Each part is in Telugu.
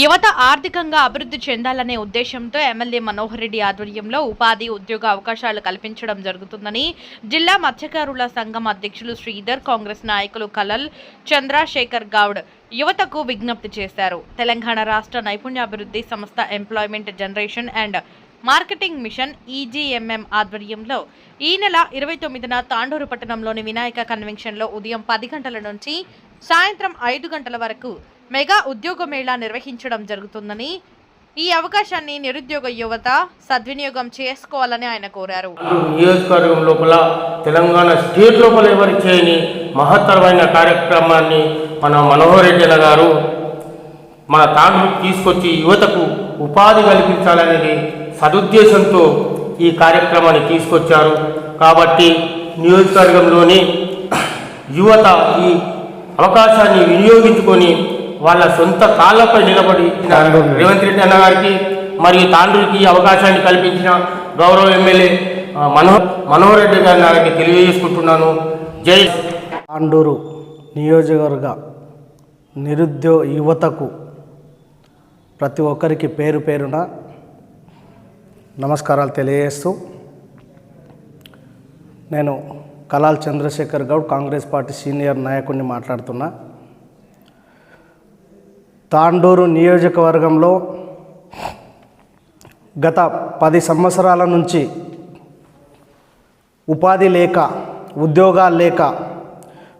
యువత ఆర్థికంగా అభివృద్ధి చెందాలనే ఉద్దేశంతో ఎమ్మెల్యే మనోహర్ రెడ్డి ఆధ్వర్యంలో ఉపాధి ఉద్యోగ అవకాశాలు కల్పించడం జరుగుతుందని జిల్లా మత్స్యకారుల సంఘం అధ్యక్షులు శ్రీధర్ కాంగ్రెస్ నాయకులు కలల్ చంద్రశేఖర్ గౌడ్ యువతకు విజ్ఞప్తి చేశారు. తెలంగాణ రాష్ట్ర నైపుణ్యాభివృద్ధి సంస్థ employment generation and marketing mission EGMM ఆధ్వర్యంలో ఈ నెల ఇరవై తొమ్మిదిన తాండూరు పట్టణంలోని వినాయక కన్వెన్షన్లో ఉదయం పది గంటల నుంచి సాయంత్రం ఐదు గంటల వరకు మెగా ఉద్యోగ మేళా నిర్వహించడం జరుగుతుందని ఈ అవకాశాన్ని నిరుద్యోగ యువత సద్వినియోగం చేసుకోవాలని ఆయన కోరారు. నియోజకవర్గం లోపల తెలంగాణ స్టేట్ లోపల ఎవరు చేయని మహత్తరమైన కార్యక్రమాన్ని మన మనోహర్ రెడ్డి గారు మన తాను తీసుకొచ్చి యువతకు ఉపాధి కల్పించాలనేది సదుద్దేశంతో ఈ కార్యక్రమాన్ని తీసుకొచ్చారు. కాబట్టి నియోజకవర్గంలోని యువత ఈ అవకాశాన్ని వినియోగించుకొని వాళ్ళ సొంత కాళ్ళపై నిలబడి రేవంత్ రెడ్డి అన్న గారికి మరియు తాండ్రుకి ఈ అవకాశాన్ని కల్పించిన గౌరవ ఎమ్మెల్యే మనోహర్ మనోహర్ రెడ్డి గారిని గారికి తెలియజేసుకుంటున్నాను. జై. తాండూరు నియోజకవర్గ నిరుద్యోగ యువతకు ప్రతి ఒక్కరికి పేరు పేరున నమస్కారాలు తెలియజేస్తూ నేను కలాల్ చంద్రశేఖర్ గౌడ్ కాంగ్రెస్ పార్టీ సీనియర్ నాయకుడిని మాట్లాడుతున్నా. తాండూరు నియోజకవర్గంలో గత పది సంవత్సరాల నుంచి ఉపాధి లేక ఉద్యోగాలు లేక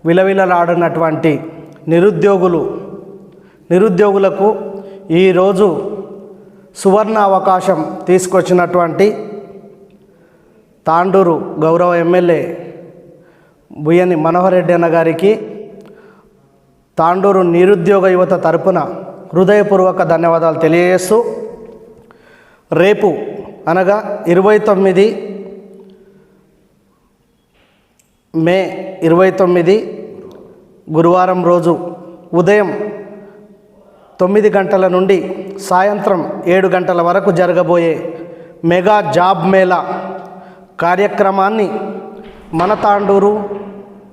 విలవిలలాడినటువంటి నిరుద్యోగులు నిరుద్యోగులకు ఈరోజు సువర్ణ అవకాశం తీసుకొచ్చినటువంటి తాండూరు గౌరవ ఎమ్మెల్యే బుయ్యని మనోహర్ రెడ్డి అన్న గారికి తాండూరు నిరుద్యోగ యువత తరపున హృదయపూర్వక ధన్యవాదాలు తెలియజేస్తూ రేపు అనగా ఇరవై తొమ్మిది మే ఇరవై తొమ్మిది గురువారం రోజు ఉదయం తొమ్మిది గంటల నుండి సాయంత్రం ఏడు గంటల వరకు జరగబోయే మెగా జాబ్ మేళా కార్యక్రమాన్ని మన తాండూరు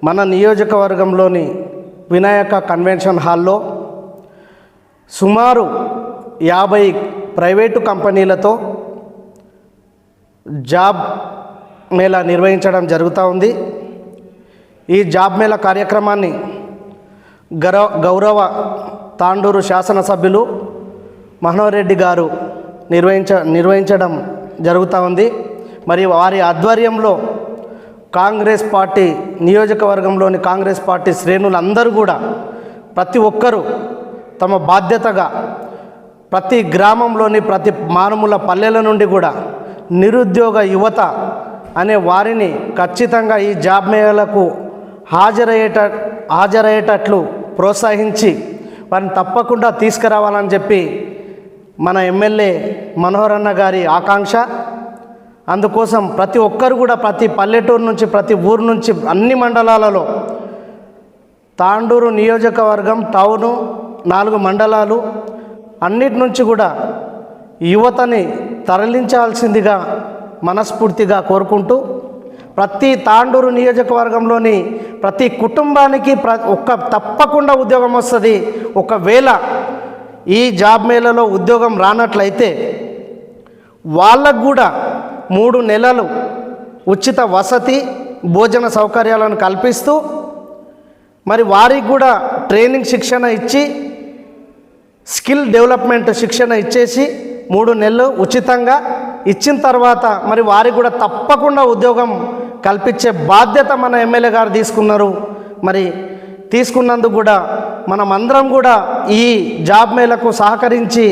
మన నియోజకవర్గంలోని వినాయక కన్వెన్షన్ హాల్లో సుమారు యాభై ప్రైవేటు కంపెనీలతో జాబ్ మేళా నిర్వహించడం జరుగుతూ ఉంది. ఈ జాబ్ మేళా కార్యక్రమాన్ని గౌరవ గౌరవ తాండూరు శాసనసభ్యులు మనోహర్ రెడ్డి గారు నిర్వహించ నిర్వహించడం జరుగుతూ ఉంది. మరి వారి ఆధ్వర్యంలో కాంగ్రెస్ పార్టీ నియోజకవర్గంలోని కాంగ్రెస్ పార్టీ శ్రేణులందరూ కూడా ప్రతి ఒక్కరూ తమ బాధ్యతగా ప్రతి గ్రామంలోని ప్రతి మారుమూల పల్లెల నుండి కూడా నిరుద్యోగ యువత అనే వారిని ఖచ్చితంగా ఈ జాబ్ మేళలకు హాజరయ్యేట హాజరయ్యేటట్లు ప్రోత్సహించి వారిని తప్పకుండా తీసుకురావాలని చెప్పి మన ఎమ్మెల్యే మనోహర్ అన్న గారి ఆకాంక్ష. అందుకోసం ప్రతి ఒక్కరు కూడా ప్రతి పల్లెటూరు నుంచి ప్రతి ఊరు నుంచి అన్ని మండలాలలో తాండూరు నియోజకవర్గం టౌను నాలుగు మండలాలు అన్నిటి నుంచి కూడా యువతని తరలించాల్సిందిగా మనస్ఫూర్తిగా కోరుకుంటూ ప్రతి తాండూరు నియోజకవర్గంలోని ప్రతి కుటుంబానికి ప్ర ఒక్క తప్పకుండా ఉద్యోగం వస్తుంది. ఒకవేళ ఈ జాబ్ మేళలో ఉద్యోగం రానట్లయితే వాళ్ళకు కూడా మూడు నెలలు ఉచిత వసతి భోజన సౌకర్యాలను కల్పిస్తూ మరి వారికి కూడా ట్రైనింగ్ శిక్షణ ఇచ్చి స్కిల్ డెవలప్మెంట్ శిక్షణ ఇచ్చేసి మూడు నెలలు ఉచితంగా ఇచ్చిన తర్వాత మరి వారికి కూడా తప్పకుండా ఉద్యోగం కల్పించే బాధ్యత మన ఎమ్మెల్యే గారు తీసుకున్నారు. మరి తీసుకున్నందుకు కూడా మనమందరం కూడా ఈ జాబ్ మేళకు సహకరించి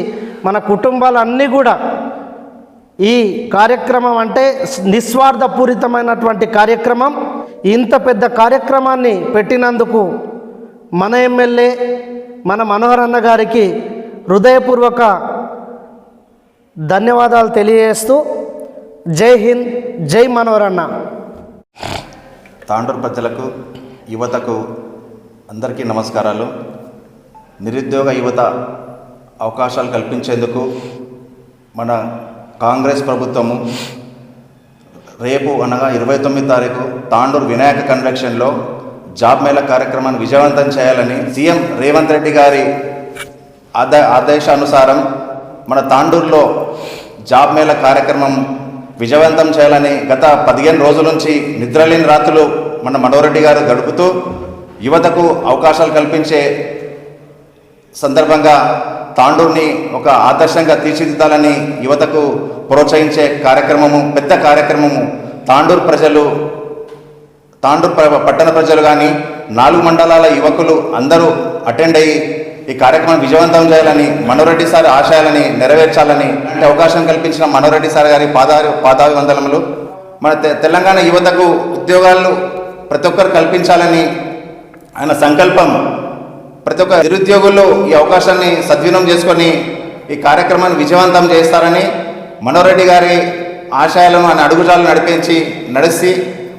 మన కుటుంబాలన్నీ కూడా ఈ కార్యక్రమం అంటే నిస్వార్థపూరితమైనటువంటి కార్యక్రమం. ఇంత పెద్ద కార్యక్రమాన్ని పెట్టినందుకు మన ఎమ్మెల్యే మన మనోహర్ అన్న గారికి హృదయపూర్వక ధన్యవాదాలు తెలియజేస్తూ జై హింద్ జై మనోహర్ అన్న. తాండూరు ప్రజలకు యువతకు అందరికీ నమస్కారాలు. నిరుద్యోగ యువత అవకాశాలు కల్పించేందుకు మన కాంగ్రెస్ ప్రభుత్వము రేపు అనగా ఇరవై తొమ్మిది తారీఖు తాండూరు వినాయక కన్వెక్షన్లో జాబ్ మేళ కార్యక్రమాన్ని విజయవంతం చేయాలని సీఎం రేవంత్ రెడ్డి గారి ఆద ఆదేశానుసారం మన తాండూరులో జాబ్ మేళ కార్యక్రమం విజయవంతం చేయాలని గత పదిహేను రోజుల నుంచి నిద్రలేని రాత్రులు మన మనోరెడ్డి గారు గడుపుతూ యువతకు అవకాశాలు కల్పించే సందర్భంగా తాండూరుని ఒక ఆదర్శంగా తీర్చిదిద్దాలని యువతకు ప్రోత్సహించే కార్యక్రమము పెద్ద కార్యక్రమము. తాండూరు ప్రజలు తాండూరు పట్టణ ప్రజలు కానీ నాలుగు మండలాల యువకులు అందరూ అటెండ్ అయ్యి ఈ కార్యక్రమం విజయవంతం చేయాలని మనోరెడ్డి సార్ ఆశయాలని నెరవేర్చాలని అంటే అవకాశం కల్పించిన మనోరెడ్డి సార్ గారి పాదాలు పాదాభివందనములు. మన తెలంగాణ యువతకు ఉద్యోగాలు ప్రతి ఒక్కరు కల్పించాలని ఆయన సంకల్పం. ప్రతి ఒక్క నిరుద్యోగులు ఈ అవకాశాన్ని సద్వినియోగం చేసుకొని ఈ కార్యక్రమాన్ని విజయవంతం చేస్తారని మనోరెడ్డి గారి ఆశయాలను ఆయన అడుగుజాలు నడిపించి నడిచి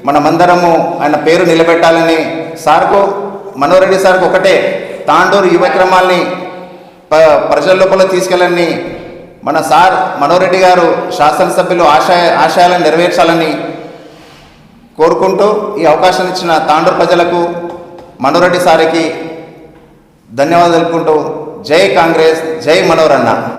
మనమందరము ఆయన పేరు నిలబెట్టాలని సార్కు మనోరెడ్డి సార్కు ఒకటే తాండూరు యువక్రమాల్ని ప- ప్రజల లోపల తీసుకెళ్ళని మన సార్ మనోరెడ్డి గారు శాసనసభ్యులు ఆశయ ఆశయాలను నెరవేర్చాలని కోరుకుంటూ ఈ అవకాశం ఇచ్చిన తాండూరు ప్రజలకు మనోరెడ్డి సారికి ధన్యవాదాలు తెలుపుకుంటూ జై కాంగ్రెస్ జై మనోరన్న